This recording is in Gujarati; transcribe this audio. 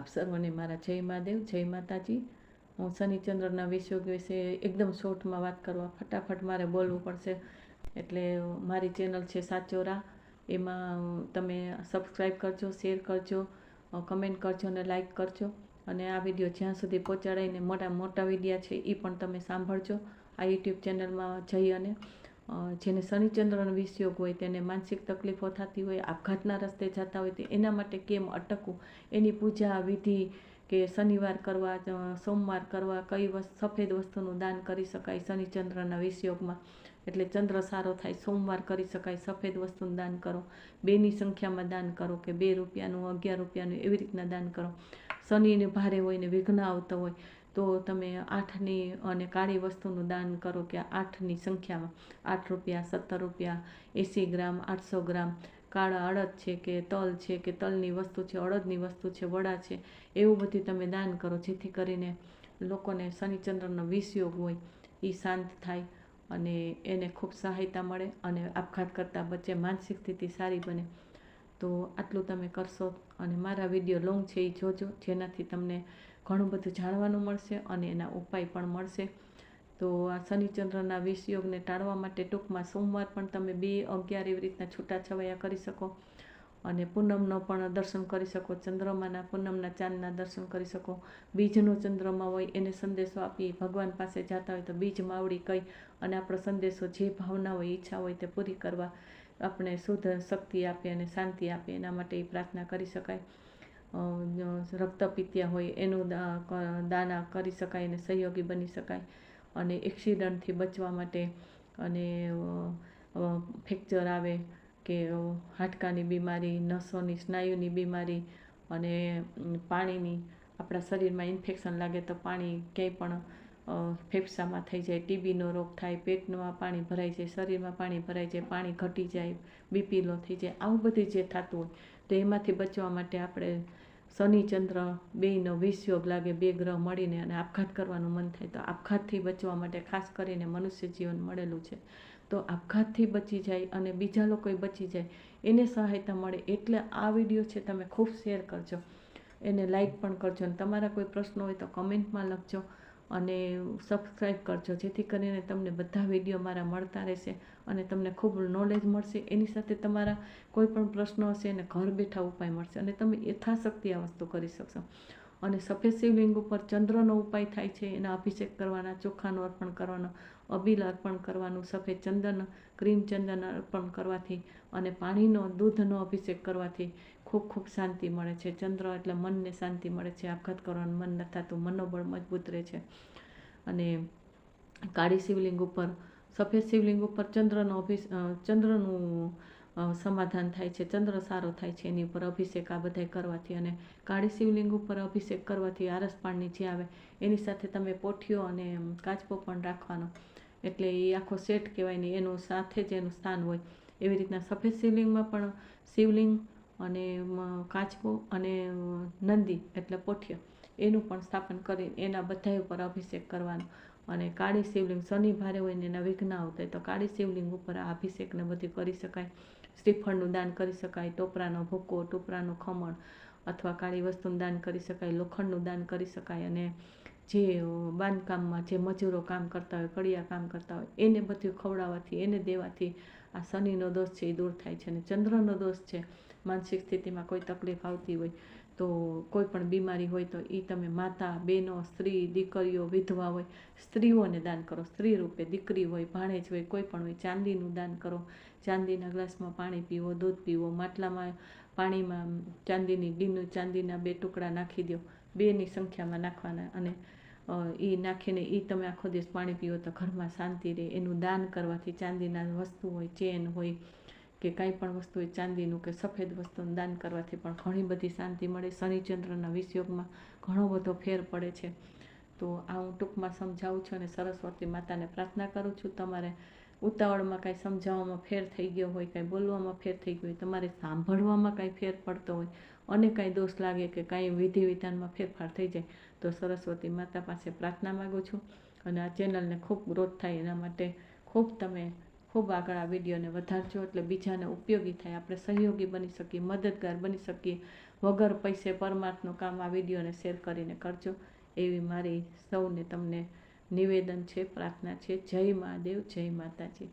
આપ સર્વને મારા જય મહાદેવ, જય માતાજી. હું શનિચંદ્રના વિષયોગ વિશે એકદમ શોર્ટમાં વાત કરવા ફટાફટ મારે બોલવું પડશે. એટલે મારી ચેનલ છે સાચોરા. એમાં તમે સબસ્ક્રાઈબ કરજો શેર કરજો કમેન્ટ કરજો અને લાઈક કરજો. અને આ વીડિયો જ્યાં સુધી પહોંચાડાઈને મોટા મોટા વિડીયા છે એ પણ તમે સાંભળજો. આ યુટ્યુબ ચેનલમાં જઈ અને જેને શનિચંદ્રનો વિષયોગ હોય, તેને માનસિક તકલીફો થતી હોય, આપઘાતના રસ્તે જતા હોય, તે એના માટે કેમ અટકવું? એની પૂજા વિધિ કે શનિવાર કરવા સોમવાર કરવા, કઈ વસ્તુ સફેદ વસ્તુનું દાન કરી શકાય શનિચંદ્રના વિષયોગમાં? એટલે ચંદ્ર સારો થાય, સોમવાર કરી શકાય, સફેદ વસ્તુનું દાન કરો. બેની સંખ્યામાં દાન કરો કે બે રૂપિયાનું, અગિયાર રૂપિયાનું, એવી રીતના દાન કરો. શનિને ભારે હોય ને વિઘ્ન આવતો હોય તો તમે આઠની અને કાળી વસ્તુનું દાન કરો કે આઠની સંખ્યામાં આઠ રૂપિયા, સત્તર રૂપિયા, એંસી ગ્રામ, આઠસો ગ્રામ. કાળા અડદ છે કે તલ છે કે તલની વસ્તુ છે, અડદની વસ્તુ છે, વડા છે, એવું બધું તમે દાન કરો. જેથી કરીને લોકોને શનિચંદ્રનો વિષયોગ હોય એ શાંત થાય અને એને ખૂબ સહાયતા મળે અને આપઘાત કરતાં બચે, માનસિક સ્થિતિ સારી બને. તો આટલું તમે કરશો અને મારા વીડિયો લોંગ છે એ જોજો. જેનાથી તમને ઘણું બધું જાણવાનું મળશે અને એના ઉપાય પણ મળશે. તો આ શનિચંદ્રના વિષયોગને ટાળવા માટે ટૂંકમાં સોમવાર પણ તમે બે અગિયાર એવી રીતના છૂટાછવાયા કરી શકો અને પૂનમનો પણ દર્શન કરી શકો, ચંદ્રમાના પૂનમના ચાંદના દર્શન કરી શકો. બીજનો ચંદ્રમાં હોય એને સંદેશો આપી ભગવાન પાસે જતા હોય તો બીજ માવડી કહી અને આપણો સંદેશો જે ભાવના હોય, ઈચ્છા હોય તે પૂરી કરવા આપણે શુદ્ધ શક્તિ આપે અને શાંતિ આપે, એના માટે એ પ્રાર્થના કરી શકાય. રક્તપિત્યા હોય એનું દાના કરી શકાય અને સહયોગી બની શકાય. અને એક્સિડન્ટથી બચવા માટે અને ફ્રેક્ચર આવે કે હાડકાની બીમારી, નસોની, સ્નાયુની બીમારી અને પાણીની. આપણા શરીરમાં ઇન્ફેક્શન લાગે તો પાણી ક્યાંય પણ ફેફસામાં થઈ જાય, ટીબીનો રોગ થાય, પેટમાં પાણી ભરાઈ જાય, શરીરમાં પાણી ભરાઈ જાય, પાણી ઘટી જાય, બીપી લો થઈ જાય, આવું બધું જે થતું હોય, તો એમાંથી બચવા માટે આપણે શનિ, ચંદ્ર, બેયનો વિષયોગ લાગે, બે ગ્રહ મળીને અને આપઘાત કરવાનું મન થાય, તો આપઘાતથી બચવા માટે ખાસ કરીને મનુષ્ય જીવન મળેલું છે. તો આપઘાતથી બચી જાય અને બીજા લોકોએ બચી જાય, એને સહાયતા મળે, એટલે આ વીડિયો છે તમે ખૂબ શેર કરજો. એને લાઈક પણ કરજો અને તમારા કોઈ પ્રશ્નો હોય તો કમેન્ટમાં લખજો. અને સબસ્ક્રાઈબ કરજો, જેથી કરીને તમને બધા વીડિયો મારા મળતા રહેશે અને તમને ખૂબ નોલેજ મળશે. એની સાથે તમારા કોઈ પણ પ્રશ્નો હશે એને ઘર બેઠા ઉપાય મળશે અને તમે યથાશક્તિ આ વસ્તુ કરી શકશો. અને સફેદ શિવલિંગ ઉપર ચંદ્રનો ઉપાય થાય છે, એના અભિષેક કરવાના, ચોખાનું અર્પણ કરવાનો અબીલ અર્પણ કરવાનું, સફેદ ચંદન, ક્રીમ ચંદન અર્પણ કરવાથી અને પાણીનો, દૂધનો અભિષેક કરવાથી ખૂબ ખૂબ શાંતિ મળે છે. ચંદ્ર એટલે મનને શાંતિ મળે છે. આપઘાત કરવાનું મન ન થતું મનોબળ મજબૂત રહે છે. અને કાળી શિવલિંગ ઉપર, સફેદ શિવલિંગ ઉપર ચંદ્રનો અભિષ ચંદ્રનું સમાધાન થાય છે, ચંદ્ર સારો થાય છે, એની ઉપર અભિષેક આ બધાય કરવાથી અને કાળી શિવલિંગ ઉપર અભિષેક કરવાથી આરસ પાણી જે આવે એની સાથે તમે પોઠિયો અને કાચપો પણ રાખવાનો. એટલે એ આખો સેટ કહેવાય ને એનું સાથે જ એનું સ્થાન હોય. એવી રીતના સફેદ શિવલિંગમાં પણ શિવલિંગ અને કાચબો અને નંદી એટલે પોઠિયો એનું પણ સ્થાપન કરી એના બધા ઉપર અભિષેક કરવાનો. અને કાળી શિવલિંગ શનિ ભારે હોય ને એના વિઘ્ન આવતા હોય તો કાળી શિવલિંગ ઉપર આ અભિષેકને બધું કરી શકાય. શ્રીફળનું દાન કરી શકાય, ટોપરાનો ભૂકો, ટોપરાનું ખમણ અથવા કાળી વસ્તુનું દાન કરી શકાય, લોખંડનું દાન કરી શકાય અને જે બાંધકામમાં જે મજૂરો કામ કરતા હોય, કડિયા કામ કરતા હોય, એને બધું ખવડાવવાથી, એને દેવાથી આ શનિનો દોષ છે એ દૂર થાય છે અને ચંદ્રનો દોષ છે, માનસિક સ્થિતિમાં કોઈ તકલીફ આવતી હોય તો કોઈ પણ બીમારી હોય તો એ તમે માતા, બહેનો, સ્ત્રી, દીકરીઓ, વિધવા હોય, સ્ત્રીઓને દાન કરો. સ્ત્રી રૂપે દીકરી હોય, ભાણેજ હોય, કોઈ પણ હોય, ચાંદીનું દાન કરો. ચાંદીના ગ્લાસમાં પાણી પીવો, દૂધ પીવો, માટલામાં પાણીમાં ચાંદીની ડીનું ચાંદીના બે ટુકડા નાખી દો. બેની સંખ્યામાં નાખવાના અને એ નાખીને એ તમે આખો દિવસ પાણી પીવો તો ઘરમાં શાંતિ રહે. એનું દાન કરવાથી ચાંદીના વસ્તુ હોય, ચેન હોય કે કાંઈ પણ વસ્તુ એ ચાંદીનું કે સફેદ વસ્તુનું દાન કરવાથી પણ ઘણી બધી શાંતિ મળે. શનિચંદ્રના વિષયોગમાં ઘણો બધો ફેર પડે છે. તો આ હું ટૂંકમાં સમજાવું છું અને સરસ્વતી માતાને પ્રાર્થના કરું છું. તમારે ઉતાવળમાં કાંઈ સમજાવવામાં ફેર થઈ ગયો હોય, કાંઈ બોલવામાં ફેર થઈ ગયો હોય, તમારે સાંભળવામાં કાંઈ ફેર પડતો હોય, અને કાંઈ દોષ લાગે કે કાંઈ વિધિ વિધાનમાં ફેરફાર થઈ જાય, તો સરસ્વતી માતા પાસે પ્રાર્થના માગું છું. અને આ ચેનલને ખૂબ ગ્રોથ થાય એના માટે ખૂબ તમે ખૂબ આગળ આ વિડીયોને વધારજો એટલે બીજાને ઉપયોગી થાય, આપણે સહયોગી બની શકીએ, મદદગાર બની શકીએ. વગર પૈસે પરમાર્થનું કામ આ વિડીયોને શેર કરીને કરજો. એવી મારી સૌને તમને નિવેદન છે, પ્રાર્થના છે. જય મહાદેવ, જય માતાજી.